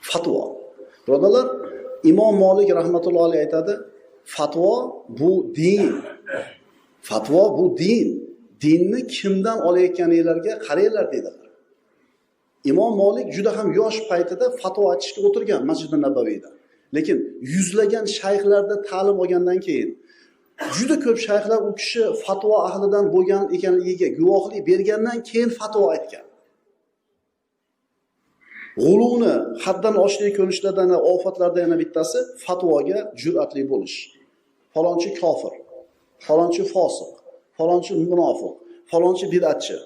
fatvo. Birodarlar imom molik rahmatullohi alayhi aytadi fatvo bu din. Fatvo bu din. Dinni kimdan olayotganinglarga qaranglar dedilar. Imom molik juda ham yosh paytida fatvo aytishga o'tirgan masjidi nabaviyda. Lekin yuzlagan shayxlarda ta'lim olgandan keyin juda ko'p shayxlar u kishi fatvo ahlidan bo'lgan ekanligiga guvohlik bergandan keyin fatvo aytgan. G'uluvni haddan oshlik ko'rinishlardan ofatlardan yana bittasi fatvoga jur'atli bo'lish. Falonchi kofir falonchi fosiq falonchi munofiq falonchi bid'atchi.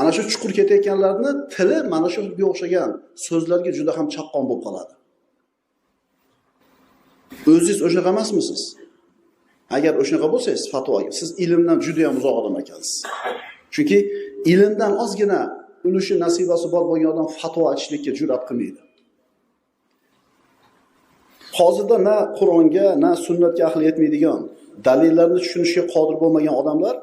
Ana shu chuqur ketayotganlarni tili mana shunga o'xshagan so'zlarga juda ham chaqqon bo'lib qoladi. O'zingiz o'shunaqa emasmisiz? Agar o'shunaqa bo'lsangiz fatvoga siz ilmdan juda ham uzoq odam ekansiz. Chunki ilmdan ozgina ulushi nasibasi bor bo'lgan odam fatvo aytishlikka jur'at qilmaydi. Hozirda na qur'onga na sunnatga ahli yetmaydigan dalillarni tushunishga qodir bo'lmagan odamlar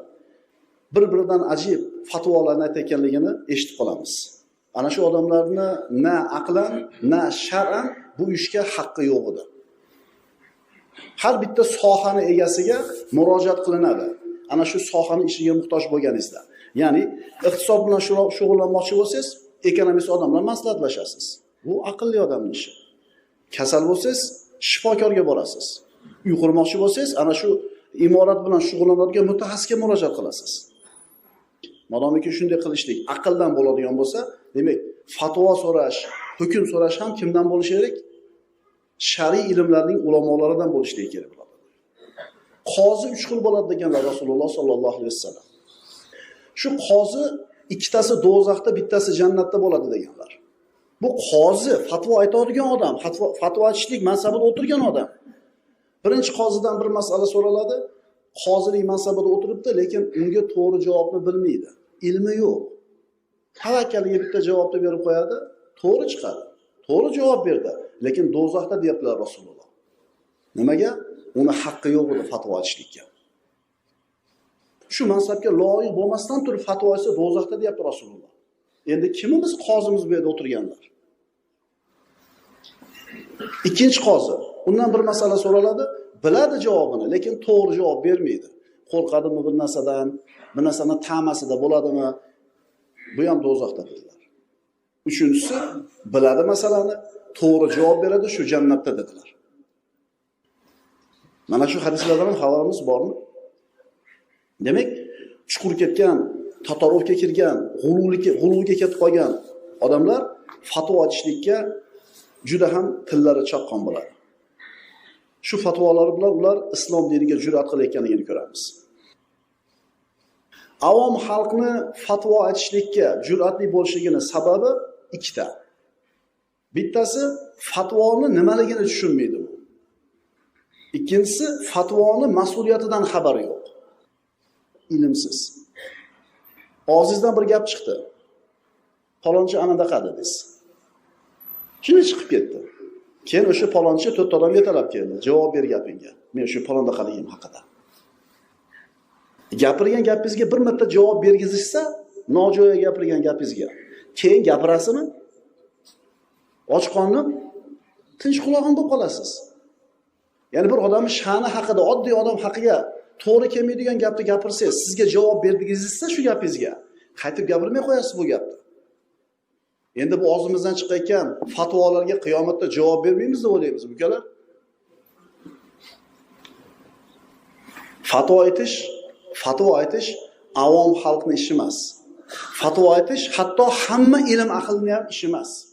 bir biridan ajib fatvolarni aytayotganligini eshitib qolamiz. Ana shu odamlarni na aqlan na shar'an bu ishga haqqi yo'q edi. Har bitta sohani egasiga murojaat qilinadi. Ana shu sohani ishiga muhtoj bo'lganingizda. Ya'ni iqtisod bilan shug'ullanmoqchi bo'lsangiz ekonomist odam bilan maslahatlashasiz. Bu aqlli odamni ishi. Kasal bo'lsangiz shifokorga borasiz. Uy qurmoqchi bo'lsangiz ana shu imorat bilan shug'ullanadigan mutaxassisga murojaat qilasiz. Modomiki shunday qilishlik aqldan bo'ladigan bo'lsa demak fatvo so'rash hukm so'rash ham kimdan bo'lishi kerak? Shar'iy ilmlarning ulamolaridan bo'lishligi kerak bo'ladi qozi uch xil bo'ladi deganlar rasululloh sollallohu alayhi vasallam. Shu qozi ikkitasi do'zaxda bittasi jannatda bo'ladi deganlar. Bu qozi fatvo aytadigan odam fatvo, aytishlik mansabida o'tirgan odam. Birinchi qozidan bir masala so'raladi qozilik mansabida o'tiribdi lekin unga to'g'ri javobni bilmaydi. Ilmi yo'q. Tavakkaliga bitta javobni berib qo'yadi to'g'ri chiqadi. To'g'ri javob berdi. Lekin do'zaxda deyaptilar rasululloh. Nimaga? Uni haqqi yo'q edi fatvo aytishlikka shu mansabga loyiq bo'lmasdan turib fatvo aytsa do'zaxda deyapti rasululloh. Endi kimimiz qozimiz bu yerda o'tirganlar? Ikkinchi qozi. Undan bir masala so'raladi. Biladi javobini lekin to'g'ri javob bermaydi. Qo'rqadimi bir narsadan bir narsani ta'masida bo'ladimi? Bu ham do'zaxda dedilar uchinchisi biladi masalani to'g'ri javob beradi shu jannatda dedilar. Mana shu hadislardan ham xabarimiz bormi? Demak chuqur ketgan tatarovga kirgan g'uluvlikka g'uluvga ketib qolgan odamlar fatvo aytishlikka juda ham tillari chaqqon bo'ladi. Shu fatvolari bilan ular islom diniga jur'at qilayotganligini ko'ramiz. Avom xalqni fatvo aytishlikka jur'atli bo'lishligini sababi ikkita. Bittasi fatvoni nimaligini tushunmaydi u ikkinchisi fatvoni mas'uliyatidan xabari yo'q. Ilmsiz. Og'zingizdan bir gap chiqdi. Palonchi anadaqa dedingiz shunday chiqib ketdi. Keyin o'sha palonchi to'rtta odam yetalab keldi. Javob ber gapingga. Men shu palondaqaligim haqida. Gapirgan gapingizga bir marta javob bergizishsa nojo'ya gapirgan gapingizga. Keyin gapirasizmi? Ochqonni tinch qulog'im bo'lib qolasiz. Ya'ni bir odamni sha'ni haqida oddiy odam haqiga to'g'ri kelmaydigan gapni gapirsangiz sizga javob bergizishsa shu gapingizga. Qaytib gapirmay qo'yasiz bu gapni. Endi bu og'zimizdan chiqayotgan fatvolarga qiyomatda javob bermaymiz deb o'ylaymiz ukalar. Fatvo aytish fatvo aytish avom xalqni ishi emas fatvo aytish hatto hamma ilm ahlini ham ishi emas.